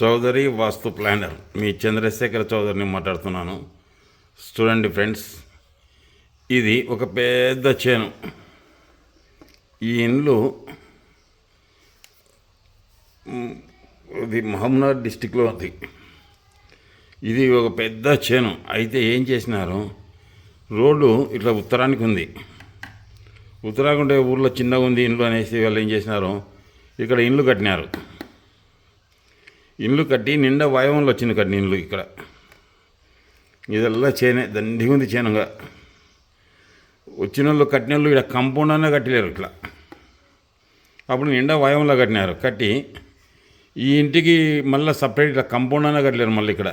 చౌదరి వాస్తు planner. మీ చంద్రశేఖర్ చౌదరిని మాట్లాడుతున్నాను. చూడండి ఫ్రెండ్స్ ఇది ఒక పెద్ద చేను. ఈ ఇండ్లు ఇది మహమ్నార్ డిస్టిక్లో ఉంది. ఇది ఒక పెద్ద చేను. అయితే ఏం చేసినారు? రోడ్డు ఇట్లా ఉత్తరానికి ఉంది. ఉత్తరానికి ఊర్లో చిన్నగా ఉంది ఇండ్లు అనేసి వాళ్ళు ఏం చేసినారు? ఇక్కడ ఇండ్లు కట్టినారు. ఇండ్లు కట్టి నిండా వాయువంలో వచ్చింది కట్టిన ఇండ్లు ఇక్కడ. ఇదల్లా చేనే దండిగా ఉంది చేనుగా. వచ్చిన వాళ్ళు కట్టిన వాళ్ళు ఇక్కడ కంపౌండ్ అన్నా కట్టలేరు ఇట్లా. అప్పుడు నిండా వాయువంలో కట్టినారు. కట్టి ఈ ఇంటికి మళ్ళీ సపరేట్ ఇట్లా కంపౌండ్ అన్నా కట్టలేరు మళ్ళీ ఇక్కడ.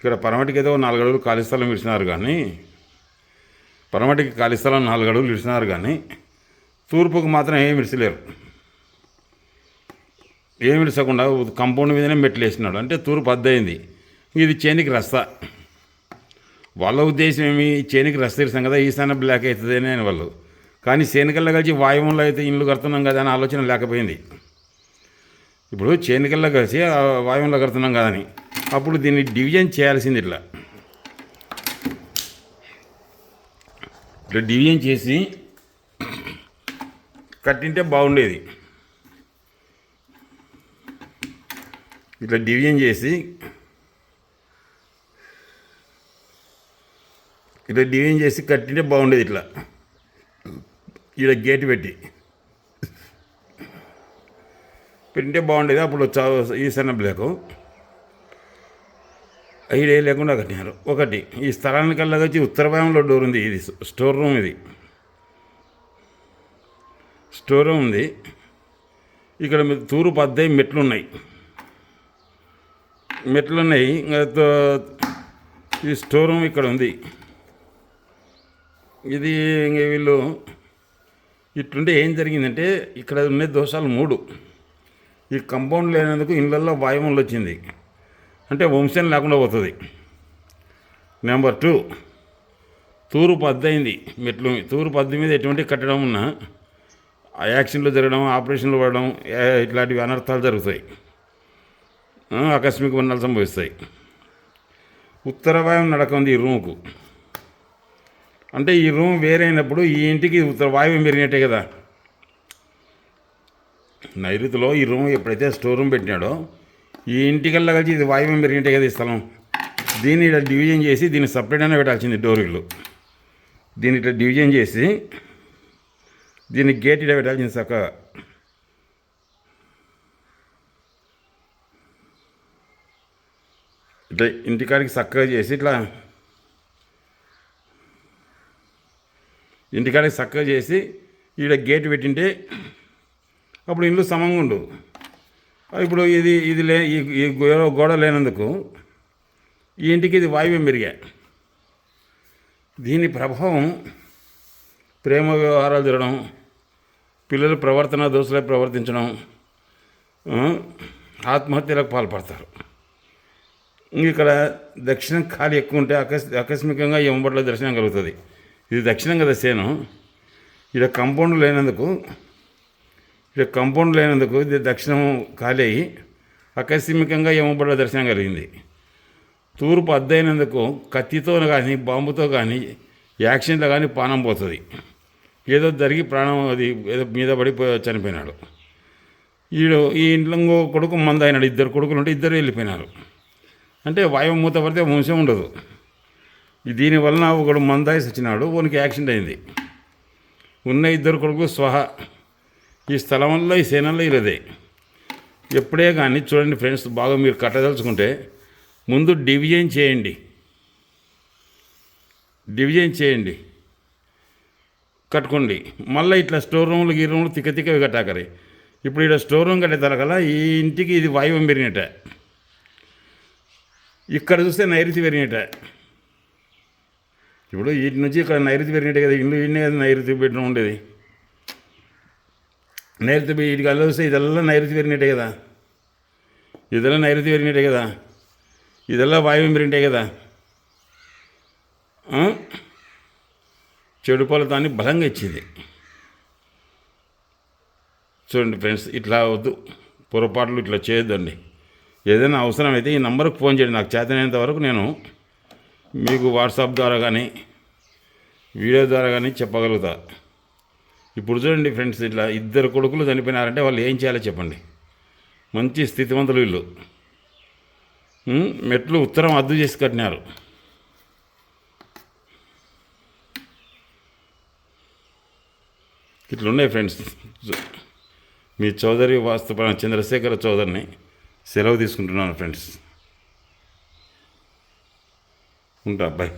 ఇక్కడ పరమటికి ఏదో నాలుగు అడుగులు ఖాళీ స్థలం విడిచినారు కానీ పరమటికి ఖాళీ స్థలం నాలుగు అడుగులు విడిచినారు కానీ తూర్పుకు మాత్రం ఏం విడిచలేరు ఏమి విడిచకుండా కంపౌండ్ మీదనే మెట్లు వేసినాడు. అంటే తూర్పు అద్దయింది. ఇది చేనికి రస్తా. వాళ్ళ ఉద్దేశం ఏమి? చేనికి రస్తా ఇస్తాం కదా ఈశాన్య బ్లాక్ అవుతుంది అని వాళ్ళు. కానీ చేనికల్లా కలిసి వాయువంలో అయితే ఇల్లు కడుతున్నాం కదా అని ఆలోచన లేకపోయింది. ఇప్పుడు చేనికల్లో కలిసి ఆ వాయువంలో కడుతున్నాం కదని అప్పుడు దీన్ని డివిజన్ చేయాల్సింది ఇట్లా. ఇట్లా డివిజన్ చేసి కట్టింటే బాగుండేది. ఇట్లా డివిజన్ చేసి ఇట్లా డివిజన్ చేసి కట్టింటే బాగుండేది ఇట్లా. ఇక్కడ గేట్ పెట్టి. పెట్టింటే బాగుండేది అప్పుడు చా ఈశాన్య బ్లాకు ఐడియా లేకుండా కట్టినారు. ఒకటి ఈ స్థలానికల్లా వచ్చి ఉత్తర భాగంలో డోర్ ఉంది ఇది స్టోర్ రూమ్ ఇది. స్టోర్ రూమ్ ఉంది. ఇక్కడ తూరు పద్దై మెట్లు ఉన్నాయి. మెట్లు ఉన్నాయి తో- ఈ స్టోర్ రూమ్ ఇక్కడ ఉంది. ఇది ఇంకా వీళ్ళు ఇట్లుంటే ఏం జరిగిందంటే ఇక్కడ ఉండే దోషాలు మూడు. ఈ కంపౌండ్ లేనందుకు ఇళ్ళల్లో వాయువులు వచ్చింది. అంటే వంశం లేకుండా పోతుంది. నెంబర్ టూ తూరు పద్దయింది మెట్లు. తూరు అద్దె మీద ఎటువంటి కట్టడం ఉన్నా యాక్సిడెంట్లు జరగడం ఆపరేషన్లు పడడం ఇట్లాంటివి అనర్థాలు జరుగుతాయి. ఆకస్మిక మరణాలు సంభవిస్తాయి. ఉత్తర వాయువు నడక ఉంది ఈ రూమ్కు. అంటే ఈ రూమ్ వేరైనప్పుడు ఈ ఇంటికి ఉత్తర వాయువు పెరిగినట్టే కదా. నైరుతిలో ఈ రూమ్ ఎప్పుడైతే స్టోర్ రూమ్ పెట్టినాడో ఈ ఇంటికల్లా కలిసి ఇది వాయువ్యం పెరిగినట్టే కదా ఈ స్థలం. దీన్ని ఇట్లా డివిజన్ చేసి దీన్ని సపరేట్ అయినా పెట్టాల్సింది డోర్ ఇల్లు దీన్ని ఇట్లా డివిజన్ చేసి దీన్ని గేట్ ఇట్లా పెట్టాల్సింది చక్కగా ఇట్లా ఇంటికాడికి చక్కగా చేసి ఇట్లా ఇంటికాడికి చక్కగా చేసి ఈడ గేట్ పెట్టింటే అప్పుడు ఇల్లు సమంగా ఉండు. ఇప్పుడు ఇది ఇది లే ఈ గోడ గోడ లేనందుకు ఈ ఇంటికి ఇది వాయువ్యం పెరిగా. దీని ప్రభావం ప్రేమ వ్యవహారాలు జరగడం పిల్లలు ప్రవర్తన దోషులై ప్రవర్తించడం ఆత్మహత్యలకు పాల్పడతారు. ఇక్కడ దక్షిణం ఖాళీ ఎక్కువ ఉంటే అకస్ ఆకస్మికంగా ఎమ్మబడిలో దర్శనం కలుగుతుంది. ఇది దక్షిణం కదా సేను. ఇక్కడ కంపౌండ్ లేనందుకు ఇక్కడ కంపౌండ్ లేనందుకు ఇది దక్షిణం ఖాళీ అయ్యి ఆకస్మికంగా ఎమ్మబడిలో దర్శనం కలిగింది. తూర్పు అద్దయినందుకు కత్తితో కానీ బాంబుతో కానీ యాక్సిడెంట్లో కానీ పానం పోతుంది. ఏదో జరిగి ప్రాణం అది ఏదో మీద పడిపో చనిపోయినాడు. వీడు ఈ ఇంట్లో ఇంకో కొడుకు మంద అయినాడు ఇద్దరు కొడుకులు ఉంటే ఇద్దరు వెళ్ళిపోయినారు. అంటే వాయువు మూత పడితే వంశం ఉండదు. దీనివలన ఒకడు మందాయి వచ్చినాడు వానికి యాక్సిడెంట్ అయింది. ఉన్న ఇద్దరు కొడుకు స్వహ. ఈ స్థలంలో ఈ సేనల్లో ఇరదే. ఎప్పుడే కానీ చూడండి ఫ్రెండ్స్ బాగా మీరు కట్టదలుచుకుంటే ముందు డివిజన్ చేయండి. డివిజన్ చేయండి. కట్టుకోండి. మళ్ళీ ఇట్లా స్టోర్ రూమ్లు ఈ రూమ్లు తిక్క తిక్కవి కట్టాకరే. ఇప్పుడు ఇక్కడ స్టోర్ రూమ్ కట్టే తరగల ఈ ఇంటికి ఇది వాయువం పెరిగినట్ట ఇక్కడ చూస్తే నైరుతి పెరిగినట్ట ఇప్పుడు వీటి నుంచి ఇక్కడ నైరుతి పెరిగినట్టే కదా ఇల్లు ఇన్నే కదా నైరుతి బెడ్రూమ్ ఉండేది. నైరుతి బె- వీటికి అల్ల చూస్తే ఇదల్లా నైరుతి పెరిగినట్టే కదా. ఇదల్లా నైరుతి పెరిగినట్టే కదా. ఇదల్లా వాయువం పెరిగినట్టే కదా. చెడు ఫలితాన్ని బలంగా ఇచ్చింది. చూడండి ఫ్రెండ్స్ ఇట్లా వద్దు. పొరపాట్లు ఇట్లా చేయొద్దండి. ఏదైనా అవసరమైతే ఈ నంబర్కి ఫోన్ చేయండి. నాకు చేతనైనంత వరకు నేను మీకు వాట్సాప్ ద్వారా కానీ వీడియో ద్వారా కానీ చెప్పగలుగుతా. ఇప్పుడు చూడండి ఫ్రెండ్స్ ఇట్లా ఇద్దరు కొడుకులు చనిపోయినారంటే వాళ్ళు ఏం చేయాలో చెప్పండి. మంచి స్థితివంతులు వీళ్ళు. మెట్లు ఉత్తరం అద్దు చేసి కట్టినారు. ఇట్లున్నాయి ఫ్రెండ్స్. మీ చౌదరి వాస్తు చంద్రశేఖర చౌదరిని సెలవు తీసుకుంటున్నాను ఫ్రెండ్స్ ఉంటా బాయ్